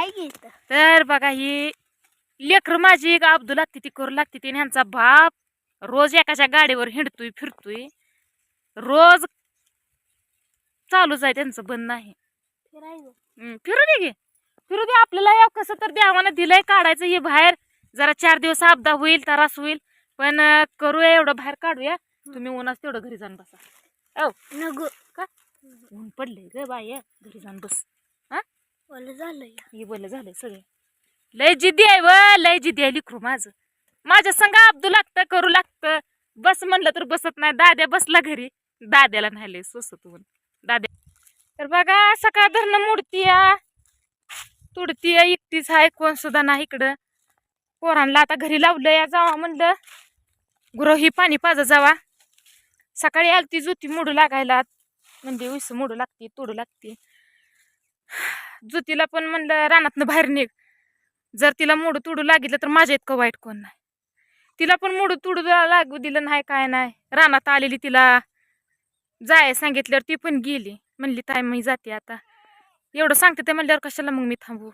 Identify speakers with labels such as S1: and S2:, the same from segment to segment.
S1: हाय
S2: तर बघा ही लेकर माझी एक अब्दू लागते ती करू लागते ती आणि ह्यांचा बाप रोज एकाच्या गाडीवर हिंडतोय फिरतोय. रोज चालूच आहे त्यांचं बंद नाही. फिरू दे गे फिरू दे आपल्याला या कसं तर देवानं दिलंय काढायचं हे बाहेर. जरा चार दिवस अपदा होईल त्रास होईल पण करूया एवढं बाहेर काढूया. तुम्ही उन्हाच तेवढं घरी जाऊन बसा. का? ऊन पडलंय ग बाय घरी जाऊन बस. झालंय. सगळे. लय जिद्दी आहे व लय जिद्दी आहे लिखरू माझं. माझ्या संग अब्दू लागतं करू लागतं. बस म्हणलं तर बसत नाही. दाद्या बसला घरी. दाद्याला नाही लय सोसत दाद्या तर बघा सकाळ धरणं मोडती या तुडती एकटीच आहे कोण सुद्धा नाही इकडं. पोरांना आता घरी लावलं या जावा म्हणलं. गुरव ही पाणी पाजा जावा. सकाळी आलती जुती मोडू लागायला. म्हणजे उस मोडू लागते तोडू लागते. ज्योतीला पण म्हणलं रानातनं बाहेर निघ. जर तिला मोडू तुडू लागितलं तर माझ्या इतकं वाईट कोण नाही. तिला पण मोडू तुडू लागू दिलं नाही काय नाही. रानात आलेली तिला जाय सांगितल्यावर ती पण गेली. म्हणली ताई मी जाते आता. एवढं सांगते ते म्हणल्यावर कशाला मग मी थांबू?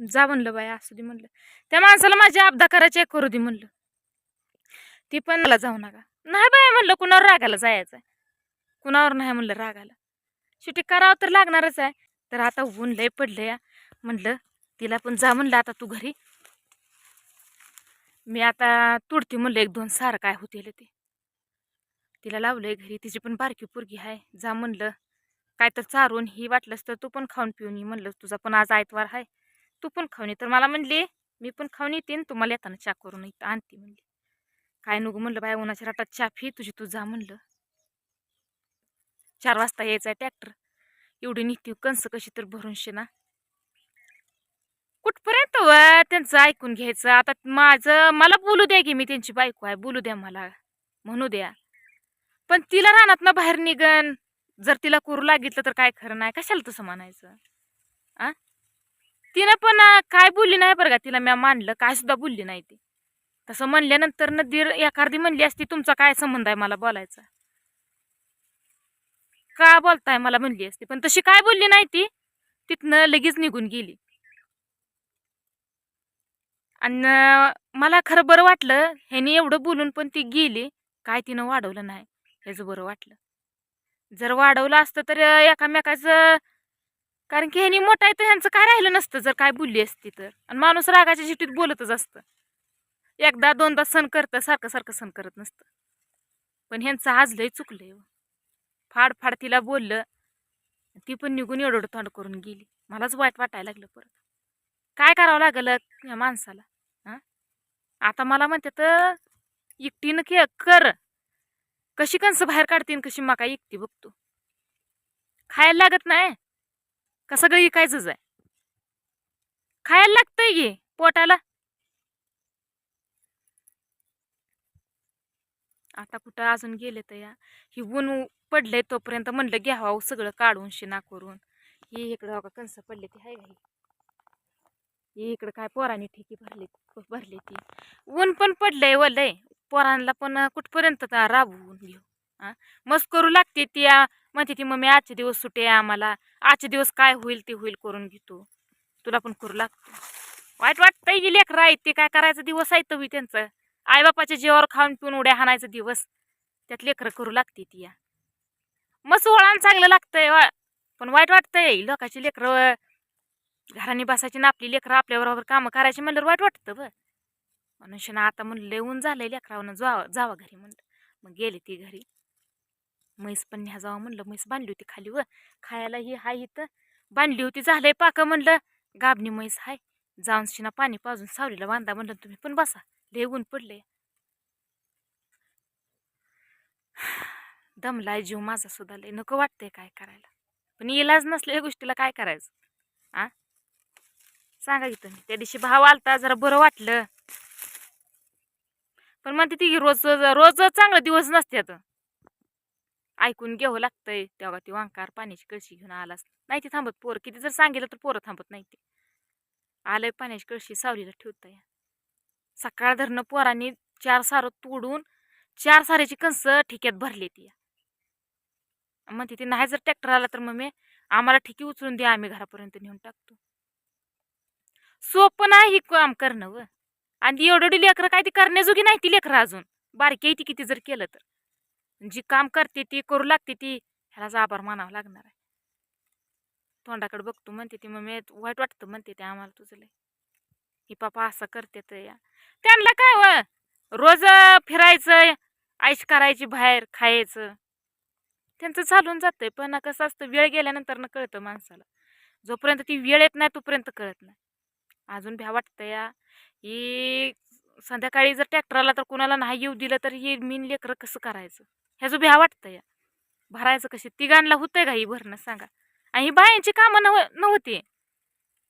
S2: जा म्हणलं बाया असू दे म्हणलं. त्या माणसाला माझी अपदा करायची करू दे म्हणलं. ती पण मला जाऊ नका. नाही बाय म्हणलं कुणावर रागाला जायचं आहे कुणावर नाही म्हणलं रागाला शेवटी करावं तर लागणारच आहे. तर आता ऊन लय पडलं या म्हणलं तिला पण जा म्हणलं आता तू घरी. मी आता तुडती म्हणलं एक दोन सार काय होतील ते. तिला लावलंय घरी तिची पण बारकी पोरगी आहे जा म्हणलं काय तर चारून ही वाटलंस तर तू पण खाऊन पिऊन ये म्हणलं. तुझा पण आज आयतवार आहे तू पण खाऊन ये. तर मला म्हणली मी पण खाऊन येते तुम्हाला येताना चा करून इथं आणते म्हणली. काय नको म्हणलं बाय उन्हाच्या राटात चा फी तुझी तू जा म्हणलं. चार वाजता यायचं आहे ट्रॅक्टर. एवढी निघती कंस कशी तर भरून ना. कुठपर्यंत व? त्यांचं ऐकून घ्यायचं. आता माझं मला बोलू द्या की मी त्यांची बायको आहे. बोलू द्या मला. म्हणू द्या. पण तिला रानात बाहेर निघन. जर तिला करू लागितलं तर काय खरं नाही. कशाला तसं म्हणायचं? आ? तिनं पण काय बोलली नाही बरं का तिला. मी मानलं. काय सुद्धा बोलली नाही ती. तसं म्हणल्यानंतर न दीर एखादी म्हणली असती तुमचा काय संबंध आहे मला बोलायचा? का बोलताय मला म्हणली असती. पण तशी काय बोलली नाही ती. तिथनं लगेच निघून गेली. आणि मला खरं बरं वाटलं ह्याने एवढं बोलून पण ती गेली. काय तिनं वाढवलं नाही ह्याचं बरं वाटलं. जर वाढवलं असतं तर एकामेकाचं कारण की ह्यानी मोठा आहे तर ह्यांचं काय राहिलं नसतं जर काय बोलली असती तर. आणि माणूस रागाच्या शिटीत बोलतच असतं. एकदा दोनदा सण करतं सारखं सारखं सण करत नसतं. पण ह्यांचं आज लय चुकलंय हो. फाडफाड फाड फाड तिला बोललं ती पण निघून एवढं तोंड करून गेली. मलाच वाईट वाटायला लागलं परत. काय करावं लागलं या माणसाला हां? आता मला म्हणते तर एकटीनं के कर. कशी कणसं बाहेर काढतीन कशी मका एकटी बघतो खायला लागत नाही. का सगळं इकायचंच आहे. खायला लागतंय की पोटाला? आता कुठं अजून गेले तर या. ही ऊन पडलंय तोपर्यंत म्हणलं घ्यावा सगळं काढून शिना करून. ही इकडं बघा कंस पडले ती हाय घाई ही इकडं काय पोरांनी ठेकी भरली भरली ती. ऊन पण पडलंय वलय पोरांना पण कुठपर्यंत राबवून घेऊ हा मस्त करू लागते ती म्हणते ती मम्मी आजचे दिवस सुटे आम्हाला. आजचे दिवस काय होईल ते होईल करून घेतो तुला पण करू लागतो. वाईट वाटतंय की लेकरं आहेत ते काय करायचं दिवस आहे तवी त्यांचं. आईबापाच्या जीवावर खाऊन पिऊन उड्या हाणायचा दिवस. त्यात लेकरं करू लागते ती या. मस्त वळण चांगलं लागतंय वा. पण वाईट वाटतंय. लोकांची लेकरं घराने बसायची ना आपली लेकरं आपल्याबरोबर कामं करायची म्हणलं वाईट वाटतं ब मनुष्यानं आता म्हणलं लय ऊन झालंय लेकरावनं जावा जावा घरी म्हणलं. मग गेले ती घरी. म्हैस पण न्या जावं म्हणलं. म्हैस बांधली होती खाली व. खायला ही हाय इथं. बांधली होती झालंय पाकं म्हणलं. गाबणी म्हैस हाय. जाऊन शिना पाणी पाजून सावलीला बांधा म्हणलं तुम्ही पण बसा लय ऊन पडले दमलाय जीव माझा सुद्धा लय नको वाटतंय काय करायला. पण इलाज नसलेल्या गोष्टीला काय करायचं? आ? सांगा की तुम्ही त्या दिवशी भाव आलता जरा बरं वाटलं. पण म्हणते ती रोज रोज चांगला दिवस नसतात ऐकून घ्यावं लागतंय तेव्हा ती वांकार पाण्याची कळशी घेऊन आलास नाही ती थांबत पोरं किती जर सांगितलं तर पोरं थांबत नाही ते. आलंय पाण्याची कळशी सावलीला ठेवताय. सकाळ धरणं पोरांनी चार सारं तोडून चार साऱ्याची कणस ठिक्यात भरली ती. म्हणते ती नाही जर ट्रॅक्टर आला तर मग मी आम्हाला ठिकी उचलून द्या आम्ही घरापर्यंत नेऊन टाकतो. सोपं नाही काम करणं व. आणि एवढी एवढी लेकरं काय ती करण्याजोगी नाही ती लेकरं अजून. बारकी आहे ती किती जर केलं तर. जी काम करते ती करू लागते ती ह्यालाच आभार मानावं लागणार आहे. तोंडाकडे बघतो म्हणते ती मग वाईट वाटतं म्हणते ते आम्हाला तुझं लय. ही पापा असं करते तर या. त्यांना काय व रोज फिरायचं आईश करायची बाहेर खायचं. त्यांचं चालून जातंय पण कसं असतं वेळ गेल्यानंतर न कळतं माणसाला. जोपर्यंत ती वेळ येत नाही तोपर्यंत कळत नाही. अजून भ्या वाटतं या. ही संध्याकाळी जर ट्रॅक्टरला तर कुणाला नाही येऊ दिलं तर ही मीन लेकरं कसं करायचं? ह्याचं भ्या वाटतं या. भरायचं कशी? तिघांना होतंय का ही भरणं? सांगा. आणि ही बायांची कामं नव नव्हती.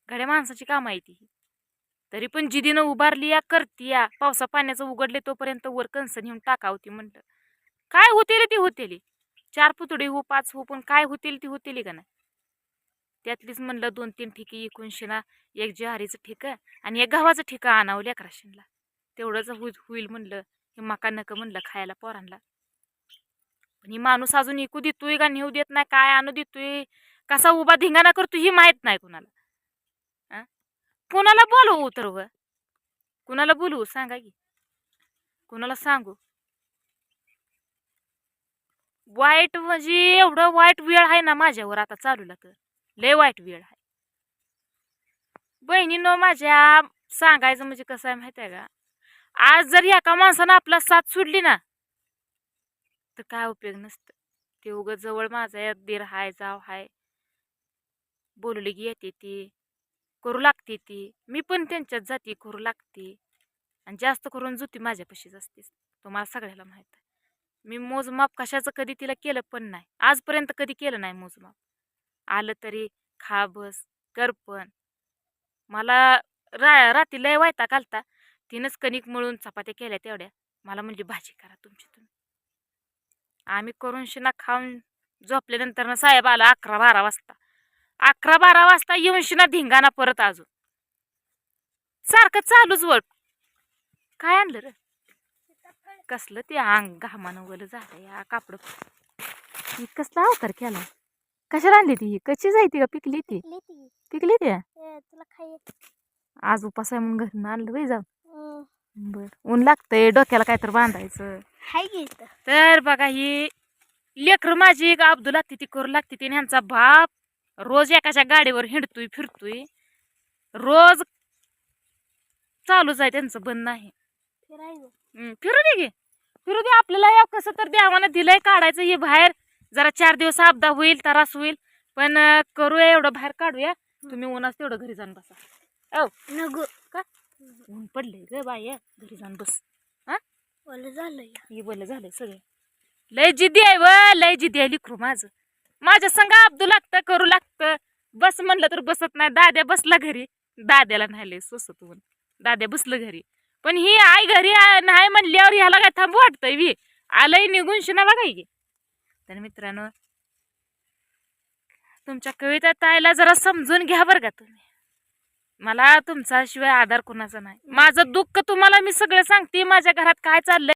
S2: घड्या माणसाची कामं आहे ती तरी पण जिदीनं उभारली या करती या. पावसा पाण्याचं उघडले तोपर्यंत वर कणसं नेऊन टाकावती म्हणलं काय होतील ती होतेली? चार पुतळी हो पाच हो पण काय होतील ती होतेली का नाही? त्यातलीच म्हणलं दोन तीन ठिकी एकूण शिना एक जहारीचं ठिकं आणि एक गव्हाचं ठिकं आणावं लेकरा तेवढंच होईल होईल म्हणलं. हे मका नकं म्हणलं खायला पोरांना पण ही माणूस अजून इकू देतोय का नेऊ देत नाही? काय आणू देतोय? कसा उभा धिंगाणा करतो ही माहीत नाही कुणाला. कुणाला बोलवू तर व कुणाला बोलवू? सांगा की. कुणाला सांगू? वाईट म्हणजे एवढं वाईट वेळ आहे ना माझ्यावर आता चालूला तर. लय वाईट वेळ आहे. बहिणीनं माझ्या सांगायचं म्हणजे कसं आहे माहिती आहे का? आज जर एका माणसानं आपला साथ सोडली ना तर काय उपयोग नसतं. ते उगं जवळ माझा दीर हाय जाव हाय. बोलली की येते ती करू लागते ती. मी पण त्यांच्यात जाती करू लागते. आणि जास्त करून जुती माझ्यापाशीच असते. तुम्हाला सगळ्याला माहीत आहे. मी मोजमाप कशाचं कधी तिला केलं पण नाही. आजपर्यंत कधी केलं नाही मोजमाप. आलं तरी खा बस कर पण मला रा रात्री लय वायता घालता. तिनंच कणिक मळून चपात्या केल्या तेवढ्या. मला म्हणजे भाजी करा तुमची तुम्ही. आम्ही करून शिना खाऊन झोपल्यानंतर ना साहेब आला अकरा बारा वाजता. अकरा बारा वाजता येऊन शिना धिंगाणा परत अजून. सारखं चालूच वळ. काय आणलं रे? कसलं ते अंग घामानं वलं झालं या कापड. ही कसला अवतार केला. कशाला आणली ती? कशी जायती का पिकली ती?
S1: लेती
S2: पिकली ती? आज उपास आहे म्हणून घरून आणलं बाई जाऊन.
S1: अं,
S2: बर. ऊन लागतंय डोक्याला काय तर बांधायचं तर बघा ही लेकरं माझी एक अब्दू लागते ती करू लागते ती ह्यांचा बाप रोज एकाच्या गाडीवर हिंडतोय फिरतोय. रोज चालूच आहे त्यांचं बंद नाही फिरू दे की. फिरू दे आपल्याला या कसं तर देवानं दिलंय काढायचं हे बाहेर. जरा चार दिवस अपदा होईल त्रास होईल. पण करूया एवढं बाहेर काढूया. तुम्ही उन्हाच तेवढं घरी जाऊन बसा.
S1: नगो
S2: का? ऊन पडलंय ग बाई घरी जाऊन बस.
S1: ओलं झालंय
S2: हे बोल झालंय सगळं. लय जिद्दी आहे व लय जिद्दी आहे लिखरू माझं. माझ्या संग अब्दू लागतं करू लागतं. बस म्हणलं तर बसत नाही. दाद्या बसला घरी. दाद्याला नाही सोसत ऊन दाद्या बसलं घरी. पण ही आई घरी नाही म्हणल्यावर ह्याला काय थांबू वाटतंय वी आलंय निघून शिना बघा की. तर मित्रांनो तुमच्या कविता ताईला जरा समजून घ्या बरं का तुम्ही. मला तुमचा शिवाय आधार कोणाचा नाही. माझं दुःख तुम्हाला मी सगळं सांगते. माझ्या घरात काय चाललंय?